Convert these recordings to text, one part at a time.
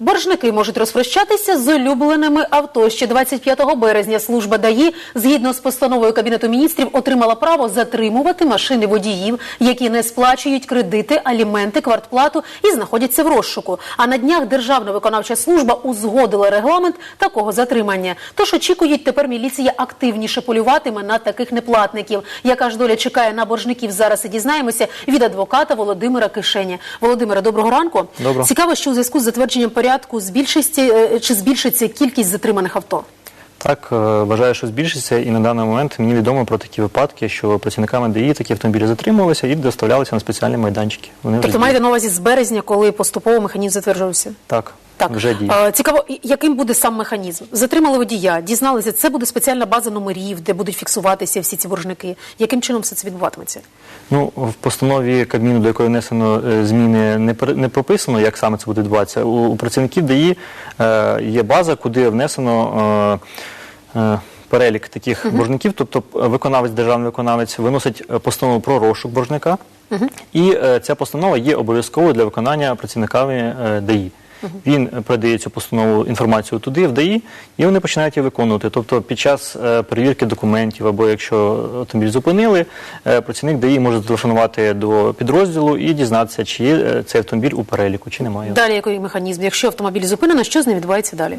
Боржники можуть розпрощатися з улюбленими авто. Ще 25 березня служба ДАІ, згідно з постановою Кабінету міністрів, отримала право затримувати машини водіїв, які не сплачують кредити, аліменти, квартплату і знаходяться в розшуку. А на днях Державна виконавча служба узгодила регламент такого затримання. Тож очікують, тепер міліція активніше полюватиме на таких неплатників. Яка ж доля чекає на боржників, зараз і дізнаємося від адвоката Володимира Кишеня. Володимира, доброго ранку. Доброго. Цікаво, що у зв'язку з затвердженням порядку збільшиться е, чи збільшиться кількість затриманих авто. Так, е, вважаю, що збільшиться, і на даний момент мені відомо про такі випадки, що працівниками ДІ такі автомобілі затримувалися і доставлялися на спеціальні майданчики. Вони Тобто маєте на увазі з березня, коли поступово механізм затверджувався? так, Так, вже діє. Е, цікаво, яким буде сам механізм? Затримали водія, дізналися, це буде спеціальна база номерів, де будуть фіксуватися всі ці боржники. Яким чином все це відбуватиметься? Ну, в постанові Кабміну, до якої внесено е, зміни, не, не прописано, як саме це буде відбуватися. У, у працівників ДАІ е, є база, куди внесено е, е, перелік таких боржників, тобто е, виконавець, державний виконавець виносить постанову про розшук боржника, і е, ця постанова є обов'язковою для виконання працівниками е, ДАІ. Він е, передає цю постанову інформацію туди, в ДАІ, і вони починають її виконувати. Тобто під час е, перевірки документів або якщо автомобіль зупинили, е, працівник ДАІ може зателефонувати до підрозділу і дізнатися, чи є цей автомобіль у переліку, чи немає. Далі який механізм? Якщо автомобіль зупинено, що з ним відбувається далі?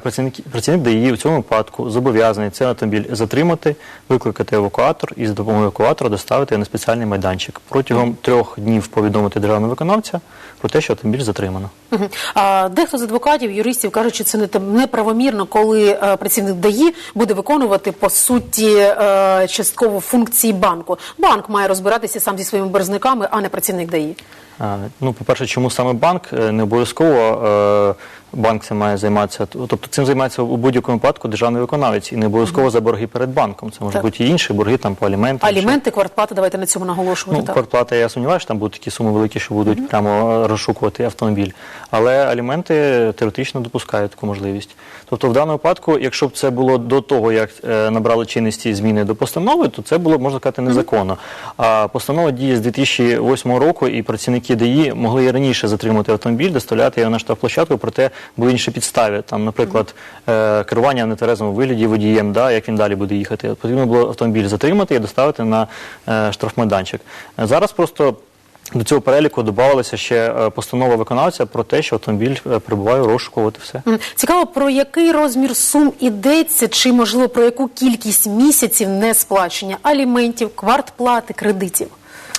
Працівник, працівник ДАІ в цьому випадку зобов'язаний цей автомобіль затримати, викликати евакуатор і з допомогою евакуатора доставити на спеціальний майданчик. Протягом трьох днів повідомити державного виконавця про те, що автомобіль затримано. Дехто з адвокатів, юристів кажуть, що це неправомірно, коли е, працівник ДАІ буде виконувати по суті е, частково функції банку. Банк має розбиратися сам зі своїми боржниками, а не працівник ДАІ. Ну, по-перше, чому саме банк? Е, Не обов'язково е, банк цим має займатися. Тобто цим займається у будь-якому випадку державний виконавець і не обов'язково за борги перед банком. Це можуть бути і інші борги там по аліментам. Аліменти, квартплата, давайте на цьому наголошувати. Ну, так. квартплата, я сумніваюся, що там будуть такі суми великі, що будуть прямо е, розшукувати автомобіль. Але аліменти теоретично допускають таку можливість. Тобто, в даному випадку, якщо б це було до того, як набрали чинності зміни до постанови, то це було можна сказати незаконно. А постанова діє з 2008 року, і працівники ДІ могли і раніше затримати автомобіль, доставляти його на штрафплощадку, проте були інші підстави. Там, наприклад, е, керування в нетверезому вигляді водієм, да, як він далі буде їхати. Потрібно було автомобіль затримати і доставити на е, штрафмайданчик. Зараз просто до цього переліку додавалася ще е, постанова виконавця про те, що автомобіль перебуває у розшуку, от і все. Цікаво, про який розмір сум ідеться, чи можливо про яку кількість місяців несплачення аліментів, квартплати, кредитів.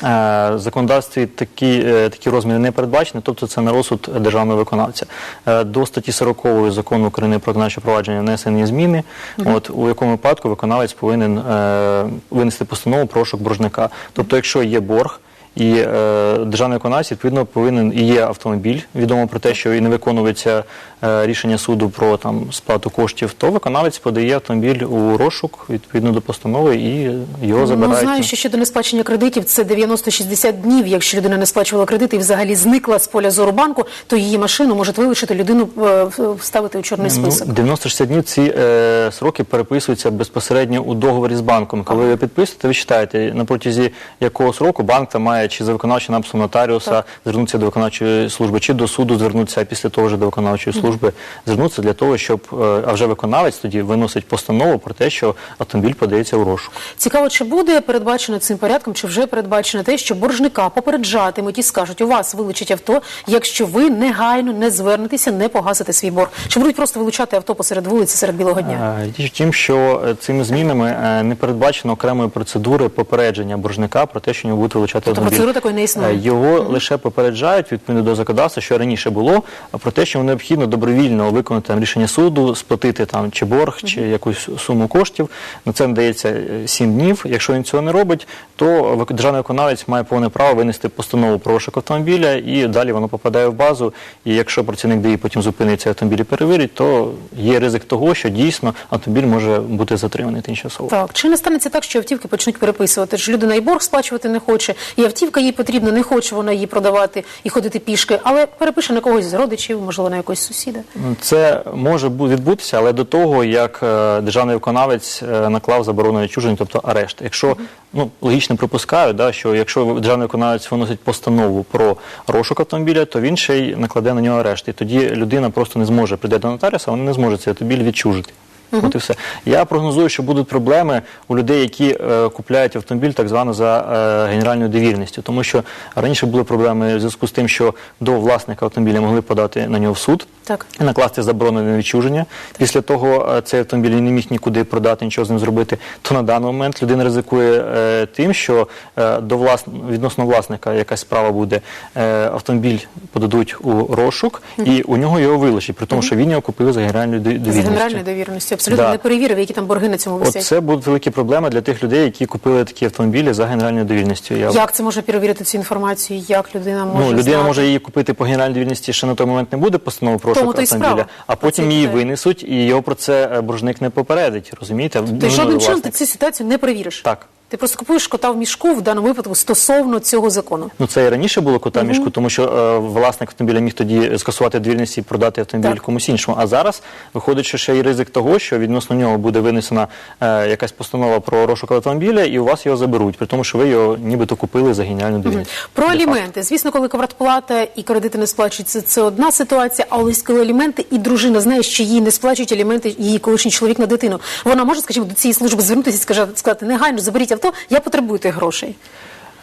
Е, В законодавстві такі, е, такі розміри не передбачені, тобто це на розсуд державного виконавця. Е, До статті 40 закону України про виконавче провадження внесені зміни, от, у якому випадку виконавець повинен е, винести постанову про розшук боржника. Тобто, якщо є борг, і е, державний виконавець відповідно повинен і є автомобіль. Відомо про те, що і не виконується е, рішення суду про там сплату коштів, то виконавець подає автомобіль у розшук відповідно до постанови і його Ну, забирають. знаю, що щодо несплачення кредитів, це 90-60 днів. Якщо людина не сплачувала кредити і взагалі зникла з поля зору банку, то її машину можуть вилучити людину, е, вставити у чорний список. Ну, 90-60 днів ці е, сроки переписуються безпосередньо у договорі з банком. Коли ви підписуєте, ви читаєте, на протязі якого сроку банк там має чи за виконавчим написом нотаріуса звернутися до виконавчої служби, чи до суду звернутися, а після того вже до виконавчої служби звернутися для того, щоб е, а вже виконавець тоді виносить постанову про те, що автомобіль подається у розшук. Цікаво, чи буде передбачено цим порядком, чи вже передбачено те, що боржника попереджатимуть і скажуть, у вас вилучать авто, якщо ви негайно не звернетеся, не погасите свій борг. Чи будуть просто вилучати авто посеред вулиці серед білого дня? Е, Річ в тім, що е, цими змінами е, не передбачено окремої процедури попередження боржника про те, що його будуть вилучати Тобто. Процедури такої не існує? Е, Його лише попереджають відповідно до законодавства, що раніше було, про те, що необхідно добровільно виконати там, рішення суду, сплатити там чи борг, чи якусь суму коштів. На це надається 7 днів. Якщо він цього не робить, то державний виконавець має повне право винести постанову про розшук автомобіля, і далі воно попадає в базу. І якщо працівник ДІ потім зупинить цей автомобіль і перевірить, то є ризик того, що дійсно автомобіль може бути затриманий тимчасово. Так, чи не станеться так, що автівки почнуть переписувати? Ж людина і борг сплачувати не хоче, і автівки автівка їй потрібна, не хоче вона її продавати і ходити пішки, але перепише на когось з родичів, можливо, на якогось сусіда. Це може бу- відбутися, але до того, як е, державний виконавець е, наклав заборону відчуження, тобто арешт. Якщо ну логічно припускаю, да, що якщо державний виконавець виносить постанову про розшук автомобіля, то він ще й накладе на нього арешт. І тоді людина просто не зможе прийде до нотаріуса, він не зможе цей автомобіль відчужити. От і все. Я прогнозую, що будуть проблеми у людей, які е, купляють автомобіль так звано за е, генеральною довірністю. Тому що раніше були проблеми в зв'язку з тим, що до власника автомобіля могли подати на нього в суд Так. і накласти заборону на відчуження. Після того е, цей автомобіль не міг нікуди продати, нічого з ним зробити. То на даний момент людина ризикує е, тим, що е, до влас... відносно власника якась справа буде, е, автомобіль подадуть у розшук, і у нього його вилучать, при тому, що він його купив за генеральною довірністю. генеральною довірністю абсолютно Да. не перевірив, які там борги на цьому висять. це будуть великі проблеми для тих людей, які купили такі автомобілі за генеральною довірністю. Я Як це може перевірити цю інформацію? Як людина може Ну, людина знати? може її купити по генеральній довірності, ще на той момент не буде постанови про Тому то й справа. а потім її винесуть, і його про це е, боржник не попередить. Розумієте? Ти Минулий жодним чином ти цю ситуацію не перевіриш. Так. Ти просто купуєш кота в мішку в даному випадку стосовно цього закону. Ну це і раніше було кота в мішку, тому що е, власник автомобіля міг тоді скасувати довірність і продати автомобіль Так. комусь іншому. А зараз виходить, що ще й ризик того, що відносно нього буде винесена е, якась постанова про розшук автомобіля, і у вас його заберуть, при тому, що ви його нібито купили за генеральну довірність. Про Де факто. аліменти. Звісно, коли квартплата і кредити не сплачуються, це одна ситуація. А ось коли аліменти і дружина знає, що їй не сплачують аліменти її колишній чоловік на дитину. Вона може, скажімо, до цієї служби звернутися і сказати, сказати негайно заберіть авто, я потребую тих грошей.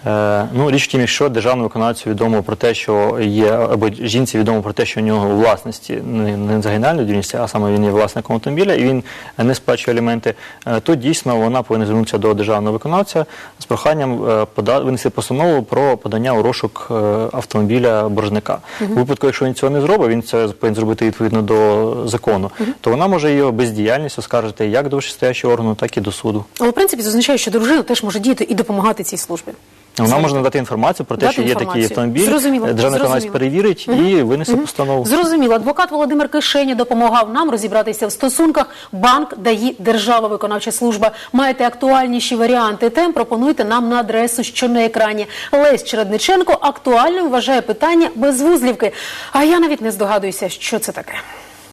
Е, ну, річ в тім, якщо державному виконавцю відомо про те, що є, або жінці відомо про те, що у нього у власності не, не за а саме він є власником автомобіля, і він не сплачує аліменти, е, то дійсно вона повинна звернутися до державного виконавця з проханням е, винести постанову про подання у розшук автомобіля боржника. У випадку, якщо він цього не зробить, він це повинен зробити відповідно до закону, то вона може його бездіяльність оскаржити як до вищестоящого органу, так і до суду. Але в принципі це означає, що дружина теж може діяти і допомагати цій службі. Вона може надати інформацію про те, Дати що є такий інформацію. автомобіль. Зрозуміло, Е, Державний виконавець перевірить і винесе постанову. Зрозуміло, адвокат Володимир Кишені допомагав нам розібратися в стосунках. Банк дає держава виконавча служба. Маєте актуальніші варіанти тем? Пропонуйте нам на адресу, що на екрані. Лесь Чередниченко актуальним вважає питання безвузлівки. А я навіть не здогадуюся, що це таке.